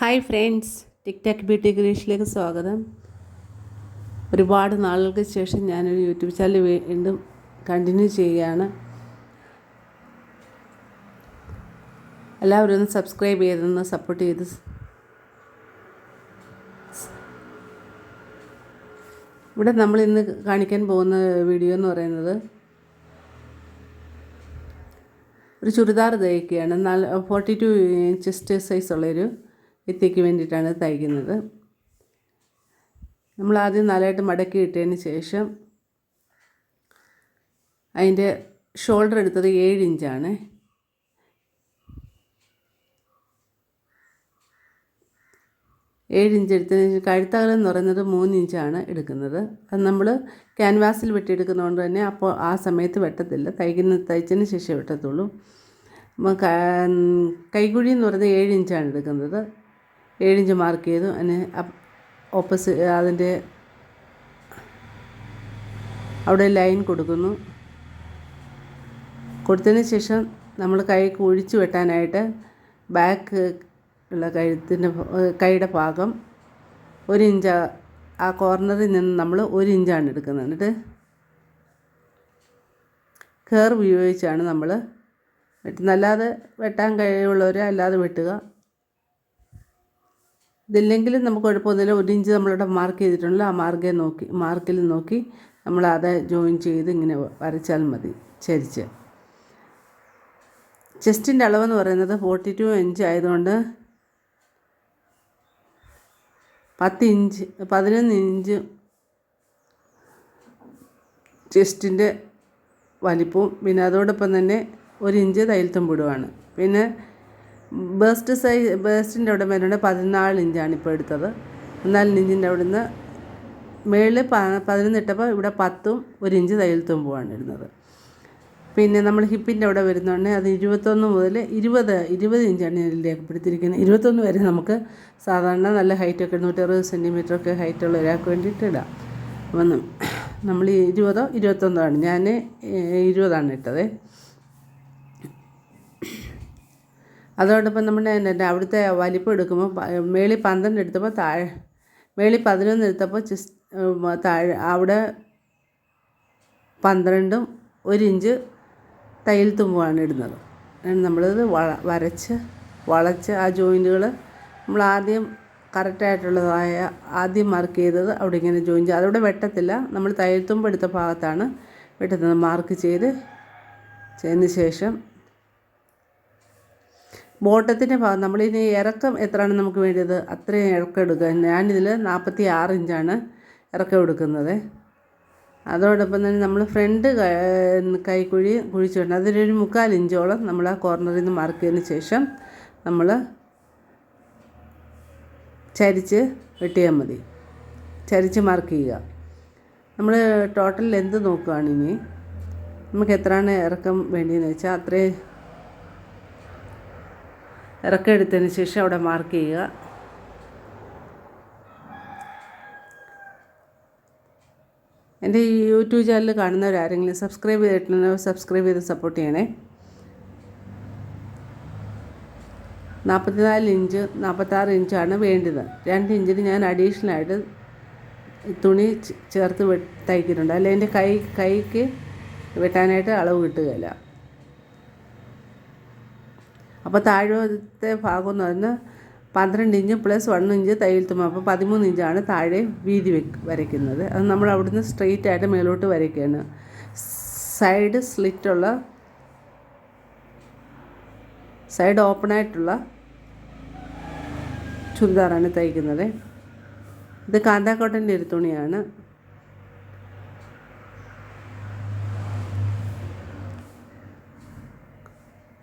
Hi friends tik tok beauty ഗ്രീഷിലേക്ക് സ്വാഗതം. ഒരുപാട് നാളുകൾക്ക് ശേഷം ഞാനൊരു യൂട്യൂബ് ചാനൽ വീണ്ടും കണ്ടിന്യൂ ചെയ്യുകയാണ്. എല്ലാവരും ഒന്ന് സബ്സ്ക്രൈബ് ചെയ്തൊന്ന് സപ്പോർട്ട് ചെയ്ത് ഇവിടെ നമ്മൾ ഇന്ന് കാണിക്കാൻ പോകുന്ന വീഡിയോ എന്ന് പറയുന്നത് ഒരു ചുരിദാർ തയ്ക്കുകയാണ്. നാല് ഫോർട്ടി ടു ചെസ്റ്റ് സൈസുള്ളൊരു എത്തിക്ക് വേണ്ടിയിട്ടാണ് തയ്ക്കുന്നത്. നമ്മൾ ആദ്യം നാലായിട്ട് മടക്കി ഇട്ടതിന് ശേഷം അതിന്റെ ഷോൾഡർ എടുത്തത് ഏഴ് ഇഞ്ചാണ്. ഏഴ് ഇഞ്ച് എടുത്തതിന് ശേഷം കഴുത്തകലം എന്ന് പറയുന്നത് മൂന്ന് ഇഞ്ചാണ് എടുക്കുന്നത്. അത് നമ്മൾ ക്യാൻവാസിൽ വെട്ടിയെടുക്കുന്നതുകൊണ്ട് തന്നെ അപ്പോൾ ആ സമയത്ത് വെട്ടത്തില്ല. തയ്ക്കുന്ന തയ്ച്ചതിന് ശേഷം വെട്ടത്തുള്ളൂ. കൈകുഴി എന്ന് പറയുന്നത് ഏഴ് ഇഞ്ചാണ് എടുക്കുന്നത്. ഏഴിഞ്ച് മാർക്ക് ചെയ്തു. അതിന് ഓപ്പോസിറ്റ് അതിന്റെ അവിടെ ലൈൻ കൊടുക്കുന്നു. കൊടുത്തതിന് ശേഷം നമ്മൾ കൈ കുഴിച്ചു വെട്ടാനായിട്ട് ബാക്ക് ഉള്ള കഴുത്തിന്റെ കൈയുടെ ഭാഗം ഒരു ഇഞ്ച് ആ കോർണറിൽ നിന്ന് നമ്മൾ ഒരു ഇഞ്ചാണ് എടുക്കുന്നത്. എന്നിട്ട് കർവ് ഉപയോഗിച്ചാണ് നമ്മൾ വെട്ടുന്നത് അല്ലാതെ വെട്ടാൻ കഴിവുള്ളവർ അല്ലാതെ വെട്ടുക. ഇതില്ലെങ്കിലും നമുക്ക് കുഴപ്പമൊന്നുമില്ല. ഒരു ഇഞ്ച് നമ്മളിവിടെ മാർക്ക് ചെയ്തിട്ടുണ്ടല്ലോ. ആ മാർക്കേ നോക്കി മാർക്കിൽ നോക്കി നമ്മൾ അത് ജോയിൻ ചെയ്ത് ഇങ്ങനെ വരച്ചാൽ മതി. ചരിച്ച് ചെസ്റ്റിന്റെ അളവെന്ന് പറയുന്നത് ഫോർട്ടി ടു ഇഞ്ച് ആയതുകൊണ്ട് പത്ത് ഇഞ്ച് പതിനൊന്ന് ഇഞ്ച് ചെസ്റ്റിന്റെ വലിപ്പവും പിന്നെ അതോടൊപ്പം തന്നെ ഒരു ഇഞ്ച് തയ്യൽത്തും വിടുവാണ്. പിന്നെ ബേസ്റ്റ് സൈസ് ബേസ്റ്റിന്റെ അവിടെ വരുന്നത് പതിനാല് ഇഞ്ചാണ് ഇപ്പോൾ എടുത്തത്. പതിനാല് ഇഞ്ചിന്റെ അവിടെ നിന്ന് മേളിൽ പ പതിനൊന്നിട്ടപ്പോൾ ഇവിടെ പത്തും ഒരു ഇഞ്ച് തയ്യൽ തുമ്പുമാണ് ഇടുന്നത്. പിന്നെ നമ്മൾ ഹിപ്പിന്റെ അവിടെ വരുന്നുണ്ട് അത് ഇരുപത്തൊന്ന് മുതൽ ഇരുപത് ഇരുപത് ഇഞ്ചാണ് ഞാൻ രേഖപ്പെടുത്തിയിരിക്കുന്നത്. ഇരുപത്തൊന്ന് വരെ നമുക്ക് സാധാരണ നല്ല ഹൈറ്റൊക്കെ നൂറ്ററുപത് സെന്റിമീറ്ററൊക്കെ ഹൈറ്റുള്ള ഒരാൾക്ക് വേണ്ടിയിട്ട് ഇടാം. അപ്പം നമ്മൾ ഇരുപതോ ഇരുപത്തൊന്നോ ആണ്. ഞാൻ ഇരുപതാണ് ഇട്ടത്. അതോടൊപ്പം നമ്മുടെ എന്നെ അവിടുത്തെ വലിപ്പം എടുക്കുമ്പോൾ മേളിൽ പന്ത്രണ്ട് എടുത്തപ്പോൾ താഴെ മേളിൽ പതിനൊന്ന് എടുത്തപ്പോൾ ജസ്റ്റ് താഴെ അവിടെ പന്ത്രണ്ടും ഒരു ഇഞ്ച് തയ്യൽ തുമ്പുമാണ് ഇടുന്നത്. നമ്മളത് വള വരച്ച് വളച്ച് ആ ജോയിന്റുകൾ നമ്മൾ ആദ്യം കറക്റ്റായിട്ടുള്ളതായ ആദ്യം മാർക്ക് ചെയ്തത് അവിടെ ഇങ്ങനെ ജോയിൻ ചെയ്ത് അതവിടെ വെട്ടത്തില്ല. നമ്മൾ തയ്യൽ തുമ്പ് എടുത്ത ഭാഗത്താണ് വെട്ടുന്നത്. മാർക്ക് ചെയ്ത് ചെയ്തതിന് ശേഷം ബോട്ടത്തിന്റെ ഭാഗം നമ്മളിനി ഇറക്കം എത്രയാണ് നമുക്ക് വേണ്ടത് അത്രയും ഇറക്കം എടുക്കുക. ഞാനിതിൽ നാൽപ്പത്തി ആറ് ഇഞ്ചാണ് ഇറക്കം എടുക്കുന്നത്. അതോടൊപ്പം തന്നെ നമ്മൾ ഫ്രണ്ട് കൈക്കുഴി കുഴിച്ചിട്ടുണ്ട് അതിലൊരു മുക്കാൽ ഇഞ്ചോളം നമ്മൾ ആ കോർണറിൽ നിന്ന് മാർക്ക് ചെയ്തതിന് ശേഷം നമ്മൾ ചരിച്ച് വെട്ടിയാൽ മതി. ചരിച്ച് മാർക്ക് ചെയ്യുക. നമ്മൾ ടോട്ടൽ ലെന്ത് നോക്കുകയാണിനി നമുക്ക് എത്രയാണ് ഇറക്കം വേണ്ടിയെന്ന് വെച്ചാൽ അത്രയും ഇറക്കം എടുത്തതിന് ശേഷം അവിടെ മാർക്ക് ചെയ്യുക. എന്റെ ഈ യൂട്യൂബ് ചാനൽ കാണുന്നവരാരെങ്കിലും സബ്സ്ക്രൈബ് ചെയ്തിട്ടുണ്ടെങ്കിൽ സബ്സ്ക്രൈബ് ചെയ്ത് സപ്പോർട്ട് ചെയ്യണേ. നാൽപ്പത്തിനാല് ഇഞ്ച് നാൽപ്പത്താറ് ഇഞ്ചാണ് വേണ്ടത്. രണ്ട് ഇഞ്ചിന് ഞാൻ അഡീഷണലായിട്ട് തുണി ചേർത്ത് തയ്ക്കുന്നുണ്ട് അല്ലെ എന്റെ കൈ കൈക്ക് വെട്ടാനായിട്ട് അളവ് കിട്ടുകയില്ല. അപ്പോൾ താഴത്തെ ഭാഗം എന്ന് പറഞ്ഞാൽ പന്ത്രണ്ട് ഇഞ്ച് പ്ലസ് വൺ ഇഞ്ച് തയ്യൽ തുമ്പ അപ്പോൾ പതിമൂന്ന് ഇഞ്ചാണ് താഴെ വീതി വരയ്ക്കുന്നത്. അത് നമ്മൾ അവിടുന്ന് സ്ട്രെയിറ്റ് ആയിട്ട് മേലോട്ട് വരയ്ക്കുകയാണ്. സൈഡ് സ്ലിറ്റുള്ള സൈഡ് ഓപ്പൺ ആയിട്ടുള്ള ചുരിദാറാണ് തയ്ക്കുന്നത്. ഇത് കാന്താക്കോട്ടന്റെ ഒരു തുണിയാണ്.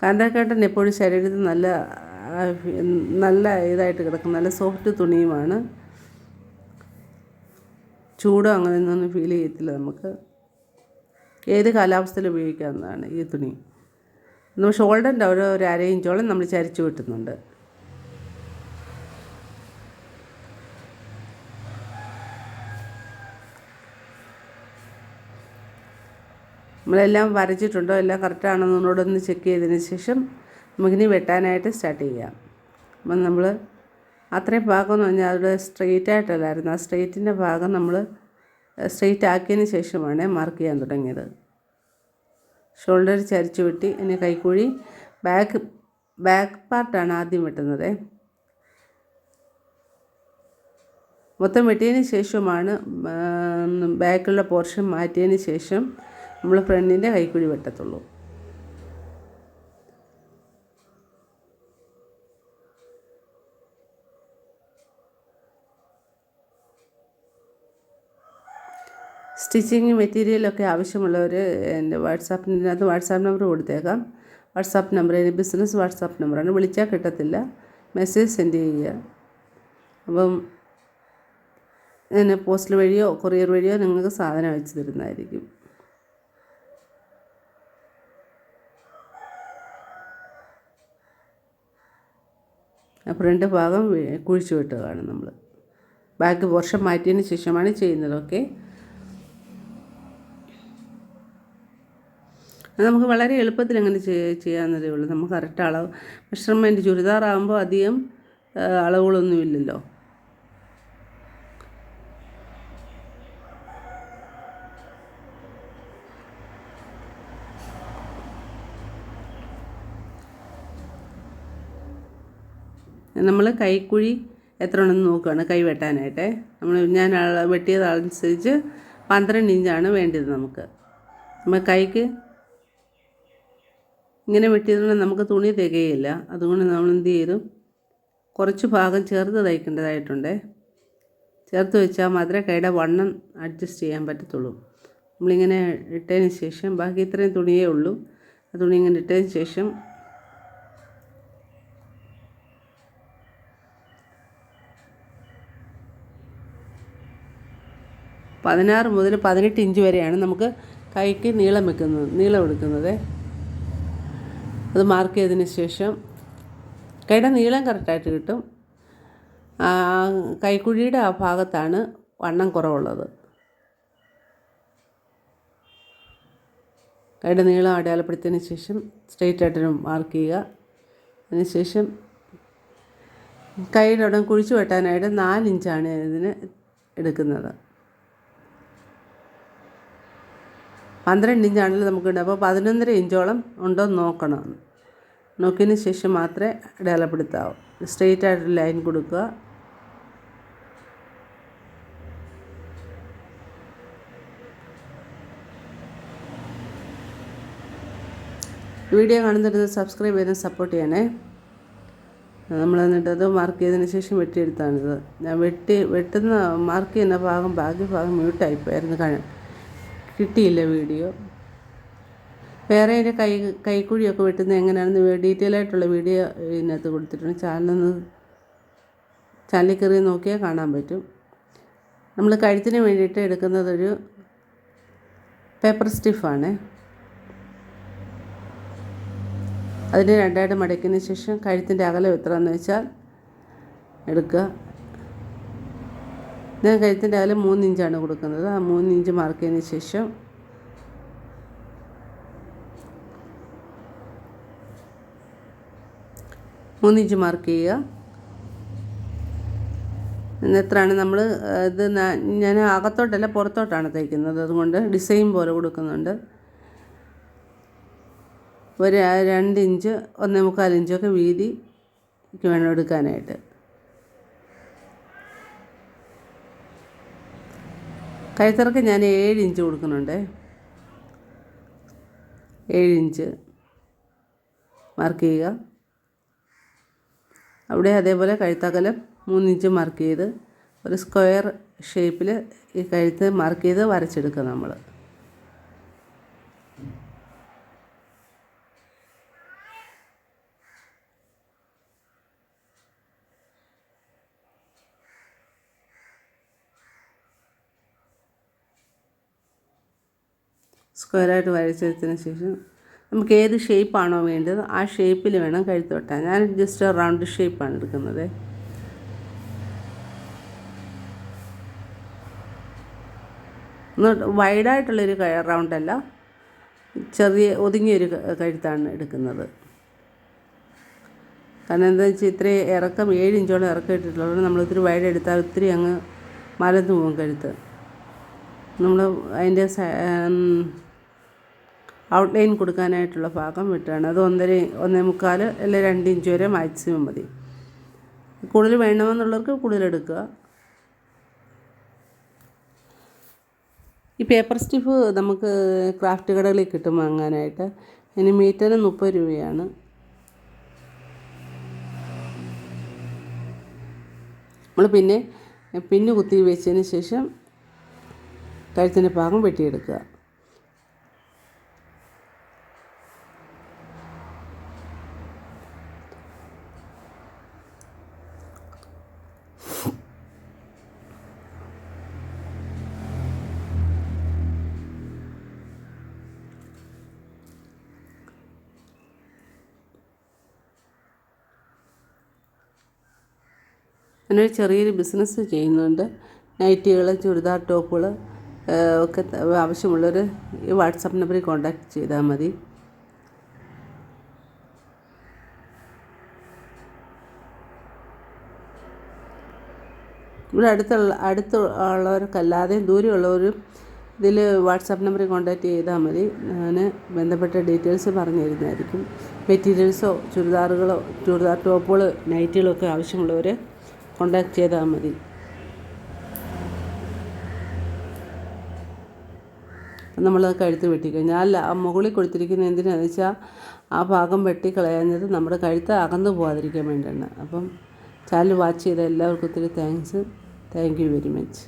കാന്താക്കാട്ടൻ എപ്പോഴും ശരീരത്തിൽ നല്ല നല്ല ഇതായിട്ട് കിടക്കും. നല്ല സോഫ്റ്റ് തുണിയുമാണ്. ചൂടോ അങ്ങനെയൊന്നും ഫീൽ ചെയ്യത്തില്ല നമുക്ക്. ഏത് കാലാവസ്ഥയിൽ ഉപയോഗിക്കാവുന്നതാണ് ഈ തുണി. നമ്മൾ ഷോൾഡറിന്റെ ഒരു ഒരു അര ഇഞ്ചോളം നമ്മൾ ചരിച്ചു കിട്ടുന്നുണ്ട് നമ്മളെല്ലാം വരച്ചിട്ടുണ്ടോ? എല്ലാം കറക്റ്റാണെന്നോടൊന്ന് ചെക്ക് ചെയ്തതിന് ശേഷം നമുക്കിനി വെട്ടാനായിട്ട് സ്റ്റാർട്ട് ചെയ്യാം. അപ്പം നമ്മൾ അത്രയും ഭാഗം എന്ന് പറഞ്ഞാൽ അവിടെ സ്ട്രെയിറ്റ് ആയിട്ടല്ലായിരുന്നു. ആ സ്ട്രെയിറ്റിന്റെ ഭാഗം നമ്മൾ സ്ട്രെയിറ്റ് ആക്കിയതിന് ശേഷമാണ് മാർക്ക് ചെയ്യാൻ തുടങ്ങിയത്. ഷോൾഡർ ചരിച്ചു വെട്ടി ഇനി കൈക്കുഴി ബാക്ക് ബാക്ക് പാർട്ടാണ് ആദ്യം വെട്ടുന്നത്. മൊത്തം വെട്ടിയതിന് ശേഷമാണ് ബാക്കിലുള്ള പോർഷൻ മാറ്റിയതിന് ശേഷം നമ്മൾ ഫ്രണ്ടിന്റെ കൈക്കുഴി വെട്ടത്തുള്ളൂ. സ്റ്റിച്ചിങ് മെറ്റീരിയലൊക്കെ ആവശ്യമുള്ളവർ എന്റെ വാട്സാപ്പിനകത്ത് വാട്സാപ്പ് നമ്പർ കൊടുത്തേക്കാം. വാട്സാപ്പ് നമ്പർ എന്റെ ബിസിനസ് വാട്സാപ്പ് നമ്പറാണ് വിളിച്ചാൽ കിട്ടത്തില്ല. മെസ്സേജ് സെൻഡ് ചെയ്യുക. അപ്പം ഞാൻ പോസ്റ്റൽ വഴിയോ കൊറിയർ വഴിയോ നിങ്ങൾക്ക് സാധനം അയച്ചു തരുന്നതായിരിക്കും. ഫ്രണ്ട് ഭാഗം കുഴിച്ചു വിട്ടുകയാണ് നമ്മൾ. ബാക്ക് പോർഷൻ മാറ്റിയതിന് ശേഷമാണ് ചെയ്യുന്നത്. ഓക്കെ. നമുക്ക് വളരെ എളുപ്പത്തിൽ അങ്ങനെ ചെയ്യാവുന്നതേ ഉള്ളൂ. നമുക്ക് കറക്റ്റ് അളവ് മെഷർമെന്റ് ചുരിദാറാകുമ്പോൾ അധികം അളവുകളൊന്നുമില്ലല്ലോ നമ്മൾ കൈക്കുഴി എത്ര ഉണ്ടെന്ന് നോക്കുകയാണ് കൈ വെട്ടാനായിട്ട്. നമ്മൾ ഞാൻ വെട്ടിയത് അനുസരിച്ച് പന്ത്രണ്ട് ഇഞ്ചാണ് വേണ്ടത് നമുക്ക്. നമ്മൾ കൈക്ക് ഇങ്ങനെ വെട്ടിയതുകൊണ്ട് നമുക്ക് തുണി തികയില്ല. അതുകൊണ്ട് നമ്മൾ എന്ത് ചെയ്തു? കുറച്ച് ഭാഗം ചേർത്ത് തയ്ക്കേണ്ടതായിട്ടുണ്ട്. ചേർത്ത് വെച്ചാൽ മാത്രമേ കൈയുടെ വണ്ണം അഡ്ജസ്റ്റ് ചെയ്യാൻ പറ്റത്തുള്ളൂ. നമ്മളിങ്ങനെ ഇട്ടതിന് ശേഷം ബാക്കി ഇത്രയും തുണിയേ ഉള്ളൂ. ആ തുണി ഇങ്ങനെ ഇട്ടതിന് ശേഷം പതിനാറ് മുതൽ പതിനെട്ട് ഇഞ്ച് വരെയാണ് നമുക്ക് കൈക്ക് നീളം വെക്കുന്നത് നീളം എടുക്കുന്നത്. അത് മാർക്ക് ചെയ്തതിന് ശേഷം കൈയുടെ നീളം കറക്റ്റായിട്ട് കിട്ടും. കൈക്കുഴിയുടെ ആ ഭാഗത്താണ് വണ്ണം കുറവുള്ളത്. കൈയുടെ നീളം അടയാളപ്പെടുത്തിയതിന് ശേഷം സ്ട്രെയിറ്റ് ആയിട്ട് മാർക്ക് ചെയ്യുക. അതിനുശേഷം കൈയുടെ ഉടൻ കുഴിച്ചു വെട്ടാനായിട്ട് നാലിഞ്ചാണ് ഇതിന് എടുക്കുന്നത്. പന്ത്രണ്ട് ഇഞ്ചാണെങ്കിൽ നമുക്കുണ്ട് അപ്പോൾ പതിനൊന്നര ഇഞ്ചോളം ഉണ്ടോ എന്ന് നോക്കണം. നോക്കിയതിന് ശേഷം മാത്രമേ അടയാളപ്പെടുത്താവൂ. സ്ട്രെയിറ്റ് ആയിട്ടൊരു ലൈൻ കൊടുക്കുക. വീഡിയോ കാണുന്നിരുന്നത് സബ്സ്ക്രൈബ് ചെയ്ത് സപ്പോർട്ട് ചെയ്യണേ. നമ്മൾ എന്നിട്ട് അത് മാർക്ക് ചെയ്തതിന് ശേഷം വെട്ടിയെടുത്താണിത് ഞാൻ വെട്ടി വെട്ടുന്ന മാർക്ക് ചെയ്യുന്ന ഭാഗം ബാക്കി ഭാഗം മ്യൂട്ടായിപ്പോയായിരുന്നു കിട്ടിയില്ല വീഡിയോ. വേറെ എന്റെ കൈ കൈക്കുഴിയൊക്കെ വെട്ടുന്നത് എങ്ങനെയാണെന്ന് ഡീറ്റെയിൽ ആയിട്ടുള്ള വീഡിയോ ഇതിനകത്ത് കൊടുത്തിട്ടുണ്ട്. ചാനലൊന്ന് ചാനലിൽ കയറി നോക്കിയാൽ കാണാൻ പറ്റും. നമ്മൾ കഴുത്തിന് വേണ്ടിയിട്ട് എടുക്കുന്നതൊരു പേപ്പർ സ്റ്റിഫാണ് അതിന് രണ്ടായിട്ട് മടക്കിയതിന് ശേഷം കഴുത്തിന്റെ അകലം എന്ന് വെച്ചാൽ എടുക്കുക. ഞാൻ കഴുത്തിന്റെ അകലം മൂന്നിഞ്ചാണ് കൊടുക്കുന്നത്. ആ മൂന്നിഞ്ച് മാർക്ക് ചെയ്തതിന് ശേഷം മൂന്നിഞ്ച് മാർക്ക് ചെയ്യുക. എത്രയാണ് നമ്മൾ ഇത് ഞാൻ അകത്തോട്ടല്ല പുറത്തോട്ടാണ് തയ്ക്കുന്നത്. അതുകൊണ്ട് ഡിസൈൻ പോലെ കൊടുക്കുന്നുണ്ട്. ഒരു രണ്ട് ഇഞ്ച് ഒന്നേ മുക്കാൽ ഇഞ്ചൊക്കെ വീതിക്ക് വേണം എടുക്കാനായിട്ട്. കൈത്തറക്ക് ഞാൻ ഏഴ് ഇഞ്ച് കൊടുക്കുന്നുണ്ട്. ഏഴ് ഇഞ്ച്. മാർക്ക് ചെയ്യുക. അവിടെ അതേപോലെ കഴുത്തകലം മൂന്നിഞ്ച് മാർക്ക് ചെയ്ത് ഒരു സ്ക്വയർ ഷേപ്പിൽ ഈ കഴുത്ത് മാർക്ക് ചെയ്ത് വരച്ചെടുക്കുക നമ്മൾ സ്ക്വയറായിട്ട് വരച്ചെടുത്തതിന് ശേഷം നമുക്ക് ഏത് ഷേപ്പാണോ വേണ്ടത് ആ ഷേപ്പിൽ വേണം കഴുത്ത് വെട്ടാൻ ഞാൻ ജസ്റ്റ് റൗണ്ട് ഷേപ്പാണ് എടുക്കുന്നത്. വൈഡായിട്ടുള്ളൊരു റൗണ്ടല്ല ചെറിയ ഒതുങ്ങിയൊരു കഴുത്താണ് എടുക്കുന്നത്. കാരണം എന്താ വെച്ചാൽ ഇത്രയും ഇറക്കം ഏഴ് ഇഞ്ചോളം ഇറക്കം ഇട്ടിട്ടുള്ളത് നമ്മൾ ഒത്തിരി വൈഡ് എടുത്താൽ ഒത്തിരി അങ്ങ് മലന്ന് പോകും കഴുത്ത്. നമ്മൾ അതിന്റെ ഔട്ട്ലൈൻ കൊടുക്കാനായിട്ടുള്ള ഭാഗം വിട്ടാണ്. അത് ഒന്നര ഒന്നേ മുക്കാൽ അല്ലെ രണ്ട് ഇഞ്ച് വരെ മാക്സിമം മതി. കൂടുതൽ വേണമെന്നുള്ളവർക്ക് കൂടുതൽ എടുക്കുക. ഈ പേപ്പർ സ്റ്റിഫ് നമുക്ക് ക്രാഫ്റ്റ് കടകളിൽ കിട്ടും വാങ്ങാനായിട്ട്. ഇനി മീറ്ററിന് മുപ്പത് രൂപയാണ്. നമ്മൾ പിന്നെ പിന്നു കുത്തി വെച്ചതിന് ശേഷം കഴുത്തിന്റെ ഭാഗം വെട്ടിയെടുക്കുക. ഞാനൊരു ചെറിയൊരു ബിസിനസ് ചെയ്യുന്നുണ്ട്. നൈറ്റികൾ ചുരിദാർ ടോപ്പുകൾ ഒക്കെ ആവശ്യമുള്ളവർ ഈ വാട്സാപ്പ് നമ്പറിൽ കോൺടാക്റ്റ് ചെയ്താൽ മതി. ഇവിടെ അടുത്തുള്ള അടുത്തുള്ളവർക്കല്ലാതെ ദൂരെയുള്ളവരും ഇതിൽ വാട്സാപ്പ് നമ്പറിൽ കോൺടാക്റ്റ് ചെയ്താൽ മതി. ഞാൻ ബന്ധപ്പെട്ട ഡീറ്റെയിൽസ് പറഞ്ഞു തരുന്നതായിരിക്കും മെറ്റീരിയൽസോ ചുരിദാറുകളോ ചുരിദാർ ടോപ്പുകൾ നൈറ്റികളോ ഒക്കെ ആവശ്യമുള്ളവർ കോണ്ടാക്ട് ചെയ്താൽ മതി. നമ്മളത് കഴുത്ത് വെട്ടിക്കഴിഞ്ഞാൽ അല്ല ആ മുകളിൽ കൊടുത്തിരിക്കുന്ന എന്തിനാണെന്ന് വെച്ചാൽ ആ ഭാഗം വെട്ടിക്കളയാഞ്ഞത് നമ്മുടെ കഴുത്ത് അകന്നു പോകാതിരിക്കാൻ വേണ്ടിയാണ്. അപ്പം ചാനൽ വാച്ച് ചെയ്ത എല്ലാവർക്കും ഒത്തിരി thanks thank you very much